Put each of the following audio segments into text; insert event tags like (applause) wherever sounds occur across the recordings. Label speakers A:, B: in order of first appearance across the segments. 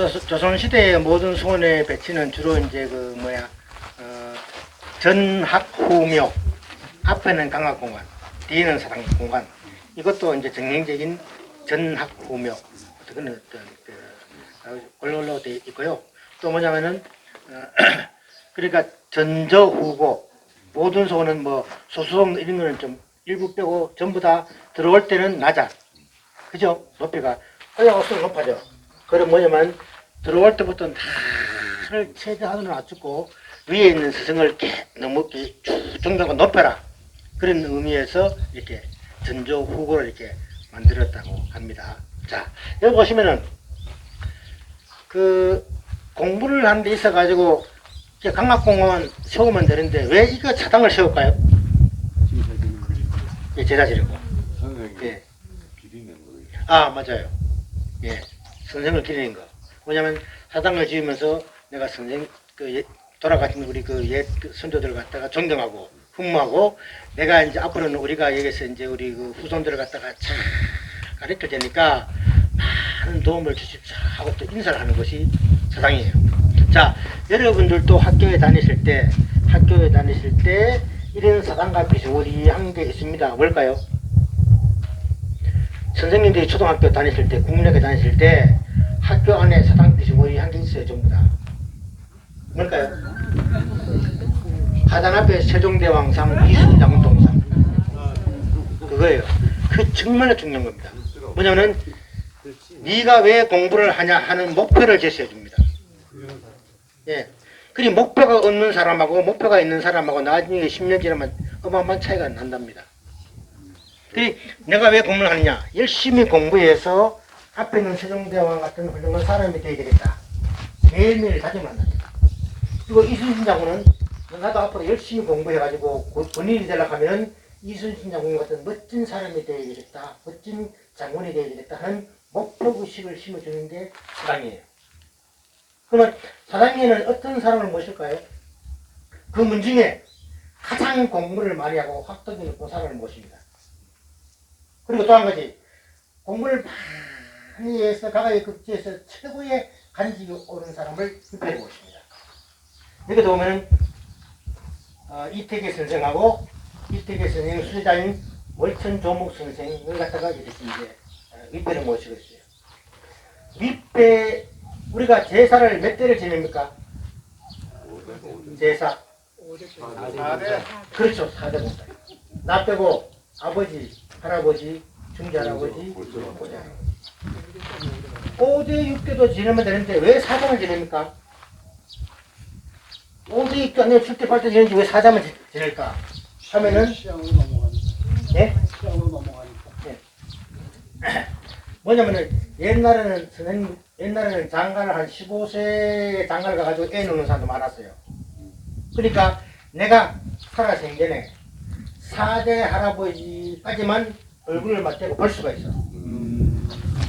A: 그 조, 조선 시대의 모든 소원의 배치는 주로 이제 그 뭐야 어, 전학후묘 앞에는 강학공간 뒤에는 사당공간 이것도 이제 정형적인 전학후묘 어떤 어떤 그 골골로 돼 있고요. 또 뭐냐면은 어, (clears throat) 그러니까 전저후고 모든 소원은 뭐 소수성 이런 거는 좀 일부 빼고 전부 다 들어올 때는 낮아. 그죠? 높이가 올라갈수록 높아져. 그럼 뭐냐면 들어올 때부터 다를 최대한으로 낮추고 위에 있는 스승을 너무 쭉 정도가 높여라. 그런 의미에서 이렇게 전조 후고를 이렇게 만들었다고 합니다. 자, 여기 보시면은 그 공부를 하는 데 있어 가지고 강락공원 세우면 되는데 왜 이거 차당을 세울까요? 예, 제자 지르고.
B: 선생님
A: 예.
B: 기리는 거예요.
A: 아 맞아요. 예, 선생을 기리는 거. 뭐냐면 사당을 지으면서 내가 선생 그 예- 돌아가신 우리 그옛 그 선조들을 갖다가 존경하고 흠모하고 내가 이제 앞으로는 우리가 여기서 이제 우리 그 후손들을 갖다가 잘 가르쳐 주니까 많은 도움을 주십사 하고 또 인사를 하는 것이 사당이에요. 자, 여러분들도 학교에 다니실 때 학교에 다니실 때 이런 사당과 비슷한 게 있습니다. 뭘까요? 선생님들이 초등학교 다니실 때, 국민학교 다니실 때 학교 안에 사당 비스무리 한 개 있어요, 전부 다. 뭘까요? 하단 앞에 세종대왕상, 이순장동상. 그거예요. 그 정말로 중요한 겁니다. 뭐냐면은 네가 왜 공부를 하냐 하는 목표를 제시해 줍니다. 예. 그리고 목표가 없는 사람하고 목표가 있는 사람하고 나중에 10년 지나면 어마어마한 차이가 난답니다. 그 내가 왜 공부를 하느냐? 열심히 공부해서 앞에 있는 세종대왕 같은 훌륭한 사람이 되어야 되겠다. 매일매일 다짐한답니다. 그리고 이순신 장군은 나도 앞으로 열심히 공부해가지고 곧 본인이 되려고 하면은 이순신 장군 같은 멋진 사람이 되어야 되겠다. 멋진 장군이 되어야 되겠다 하는 목표의식을 심어주는 게 사랑이에요. 그러면 사랑에는 어떤 사람을 모실까요? 그문 중에 가장 공부를 많이 하고 학덕이 높은 사람을 모십니다. 그리고 또 한 가지 공부를 많이 해서 가가의 급제에서 최고의 간직이 오른 사람을 흡입해 보십니다. 여기 보면 어, 이태계 선생하고 이태계 선생 수제자인 월천 조목 선생을 갖다가 이렇게 이제 어, 윗배를 모시고 있어요. 윗배 우리가 제사를 몇 대를 지냅니까? 제사 그렇죠 사대 목사. 나 빼고 아버지, 할아버지, 중자할아버지, 고자. 5대 6대도 지내면 되는데 왜 사장을 지냅니까? 5대 6대 아니면 7대 8대 지내는지 왜 사장을 지- 지낼까? 하면은
C: 시장으로 넘어가니까.
A: 예?
C: 시장으로 넘어가니까. (clears throat)
A: 뭐냐면은 옛날에는 선생님 옛날에는 장가를 한 15세 장가를 가가지고 애 놓는 사람도 많았어요. 그러니까 내가 살아생 전에 4대 할아버지까지만 얼굴을 맞대고 볼 수가 있어.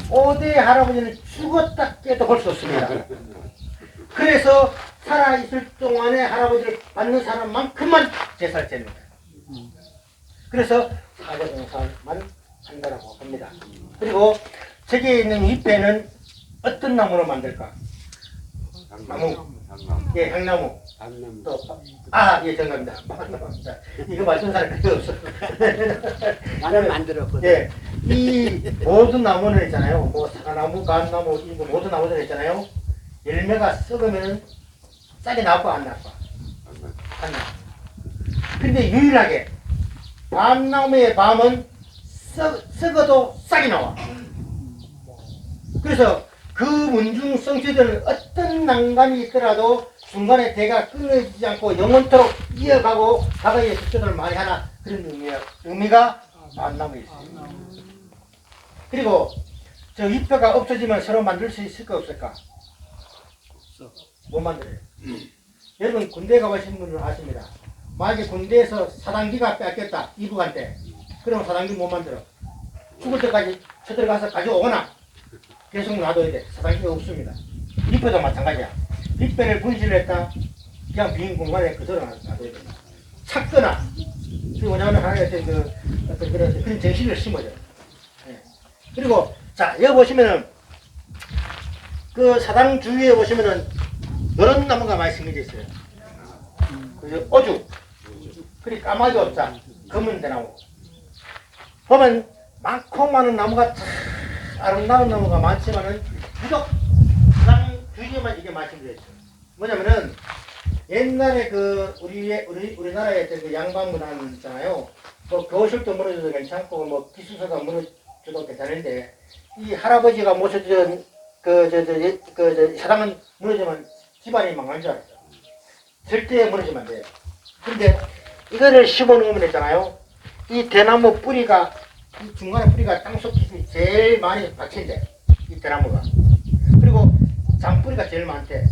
A: 5대 할아버지는 죽었다 깨도 볼 수 없습니다. (laughs) 그래서 살아있을 동안에 할아버지를 받는 사람만큼만 제사를 거예요. 그래서 사대동산만 한다라고 합니다. 그리고 저기에 있는 잎에는 어떤 나무로 만들까?
B: 장나무.
A: 예, 향나무.
B: 장나무.
A: 또, 아, 예, 정답입니다. 자, 이거 맞춘 사람 별로 없어.
C: 나는 만들었거든.
A: 예, 이 모든 나무는 있잖아요. 뭐 사과나무, 감나무, 이거 모든 나무들 있잖아요. 열매가 썩으면 쌀이 나빠 안 나빠? 안 나빠. 근데 유일하게 밤나무의 밤은 썩, 썩어도 쌀이 나와. 그래서 그 문중 성취들은 어떤 난관이 있더라도 중간에 대가 끊어지지 않고 영원토록 이어가고 과거의 숙제들을 많이 하나 그런 의미가, 의미가 밤나무에 있어요. 그리고 저 잎뼈가 없어지면 서로 만들 수 있을까 없을까? 못 만들어요. 여러분 군대 가보신 분은 아십니다. 만약에 군대에서 사단기가 뺏겼다 때 그러면 사단기 못 만들어. 죽을 때까지 쳐들어가서 가져오거나 계속 놔둬야 돼. 사단기가 없습니다. 잎뼈도 마찬가지야. 잎뼈를 분실을 했다. 그냥 빈 공간에 그대로 놔둬야 돼. 찾거나 그 뭐냐면 하나의 어떤 그 어떤 그런 그런 정신을 심어줘. 예. 그리고 자 여기 보시면은 그 사당 주위에 보시면은 이런 나무가 많이 심겨져 있어요. 그 어죽, 그리 까마귀 없자, 검은 대나무. 보면 많고 많은 나무가 참 아름다운 나무가 많지만은 사 당 주위에만 이게 있어요. 뭐냐면은 옛날에 그 우리 우리 우리나라에 그 양반 문화는 있잖아요. 뭐 교실도 무너져도 괜찮고 뭐 기숙사가 무너져도 괜찮은데 이 할아버지가 모셔준 그저저그 사당은 무너지면 집안이 망할 줄 알았어. 절대 무너지면 안 돼요. 근데 이거를 심어놓으면 있잖아요. 이 대나무 뿌리가 이 중간에 뿌리가 땅속 깊이 제일 많이 박힌대. 이 대나무가. 장뿌리가 제일 많대.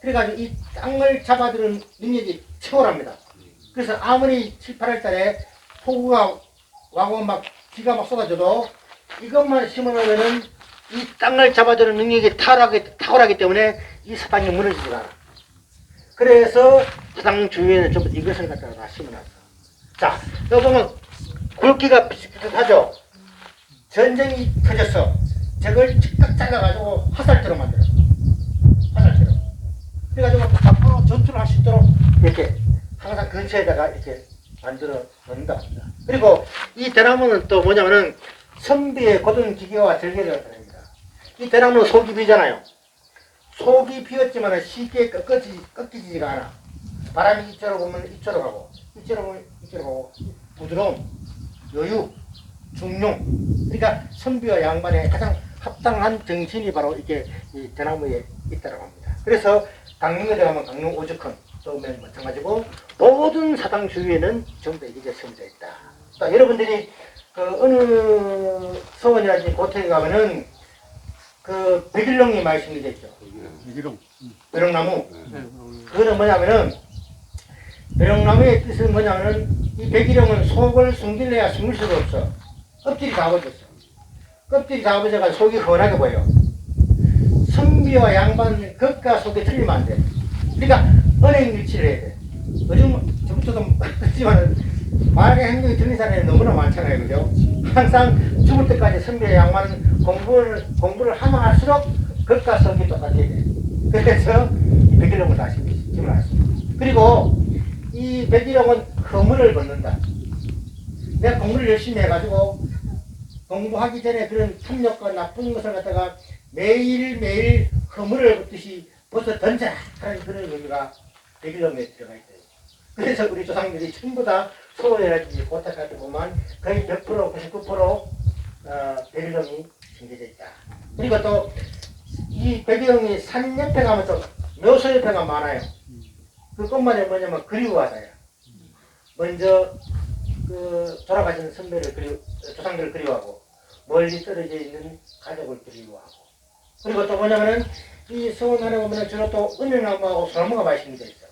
A: 그래가지고 이 땅을 잡아들은 능력이 최고랍니다. 그래서 아무리 7, 8월 달에 폭우가 와고 막 비가 막 쏟아져도 이것만 심어놓으면은 이 땅을 잡아주는 능력이 탁월하기, 탁월하기 때문에 이 사당이 무너지지 않아. 그래서 사당 주위에는 좀 이것을 갖다가 다 심어놨어. 자, 여기 보면 굵기가 비슷하죠? 전쟁이 터졌어. 저걸 즉각 잘라가지고 화살처럼 만들어. 그래가지고 앞으로 전투를 할 수 있도록 이렇게 항상 근처에다가 이렇게 만들어 놓는다 합니다. 그리고 이 대나무는 또 뭐냐면은 선비의 고든 기계와 절개를 나타냅니다. 이 대나무는 속이 비잖아요. 속이 비었지만 쉽게 꺾어지, 꺾이지가 않아. 바람이 이쪽으로 보면 이쪽으로 가고, 이쪽으로 보면 이쪽으로 가고, 부드러움, 여유, 중용. 그러니까 선비와 양반의 가장 합당한 정신이 바로 이게 이 대나무에 있다고 합니다. 그래서 강릉에 들어가면 강릉 오죽헌 또 마찬가지고 모든 사당 주위에는 전부 다 이게 세워져 있다. 또 여러분들이 그 어느 서원이라든지 고택에 가면은 그 백일롱이 많이 심겨져 있죠.
B: 이기름.
A: 벼락나무. 그거는 뭐냐면은 벼락나무의 뜻은 뭐냐면은 이 백일홍은 속을 숨길래야 숨을 수가 없어. 껍질이 다 벗었어. 껍질이 다 벗어가 속이 훤하게 보여. 선비와 양반 겉과 속이 틀리면 안 돼. 그러니까 은행 일치를 해야 돼. 요즘 저부터도 (laughs) 그렇지만 말의 행동이 틀린 사람이 너무나 많잖아요, 그죠? 항상 죽을 때까지 선비와 양반은 공부를 공부를 하면 할수록 겉과 속이 똑같아야 돼. 그래서 이 백일홍을 다시 심어놨습니다. 그리고 이 백일홍은 허물을 벗는다. 내가 공부를 열심히 해가지고 공부하기 전에 그런 탐욕과 나쁜 것을 갖다가 매일매일 허물을 벗듯이 벗어 던져라 하는 그런 의미가 백일홍에 들어가 있대요. 그래서 우리 조상들이 전부 다 소원이라든지 고탁 같은 보면 거의 100% 99% 어, 백일홍이 심겨져 있다. 그리고 또 이 백일홍이 산 옆에 가면 또 묘소 옆에가 많아요. 그것만이 뭐냐면 그리워하다요. 먼저 그 돌아가신 선배를 그리 조상들을 그리워하고 멀리 떨어져 있는 가족을 그리워하고 그리고 또 뭐냐면은 이 서원 안에 보면은 주로 또 은행나무하고 소나무가 많이 심겨져 있어.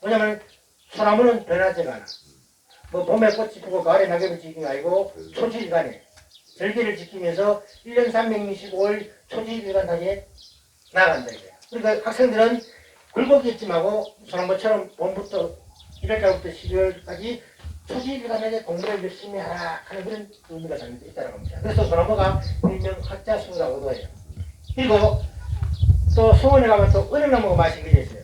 A: 뭐냐면 소나무는 변하지가 않아. 뭐 봄에 꽃이 피고 가을에 낙엽이 게 아니고 초지일간에 절기를 지키면서 1년 365일 초지일간 단위에 나간다 이거야. 그러니까 학생들은 말고 소나무처럼 봄부터 1월달부터 12월까지 초지일간에 공부를 열심히 하라 하는 그런 의미가 담겨 있다는 겁니다. 그래서 소나무가 일명 학자수라고도 해요. 그리고 또 수원에 가면 또 은행나무가 심겨져 있어요.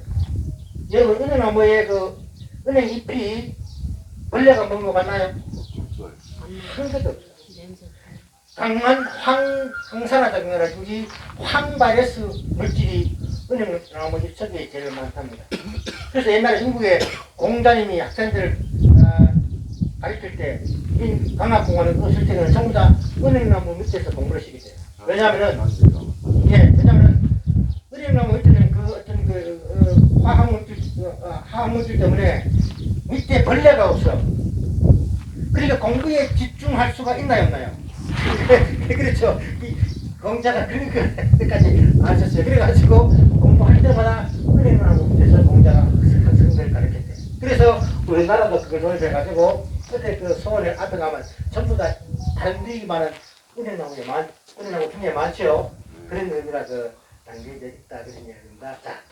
A: 여러분 은행나무에 그 은행 잎이 벌레가 먹는 거 같나요? 없어요. 강한 황, 항산화작용이라든지 황바이러스 물질이 은행나무 잎속에 제일 많답니다. 그래서 옛날에 중국에 공자님이 학생들 아, 가르칠 때, 이 강학공원에 없을 때는 전부 다 은행나무 밑에서 공부를 시키세요. 왜냐하면은 예, 왜냐면 은행나무 밑에는 그 어떤 그 어, 화학물질, 어, 화학물질 때문에 밑에 벌레가 없어. 그러니까 공부에 집중할 수가 있나요, 없나요? (laughs) 그렇죠. 이 공자가 그런 것까지 아셨어요. 그래가지고 공부할 때마다 은행나무 밑에서 공자가 학생들을 가르쳤대. 그래서 우리나라도 그걸 도입해가지고 그때 그 소원에 앞에 가면 전부 다 다른 데이 많은 은행나무에 많, 은행나무 중에 많죠. 그런 의미가 그 담겨져 있다 그런 이야기입니다. 자.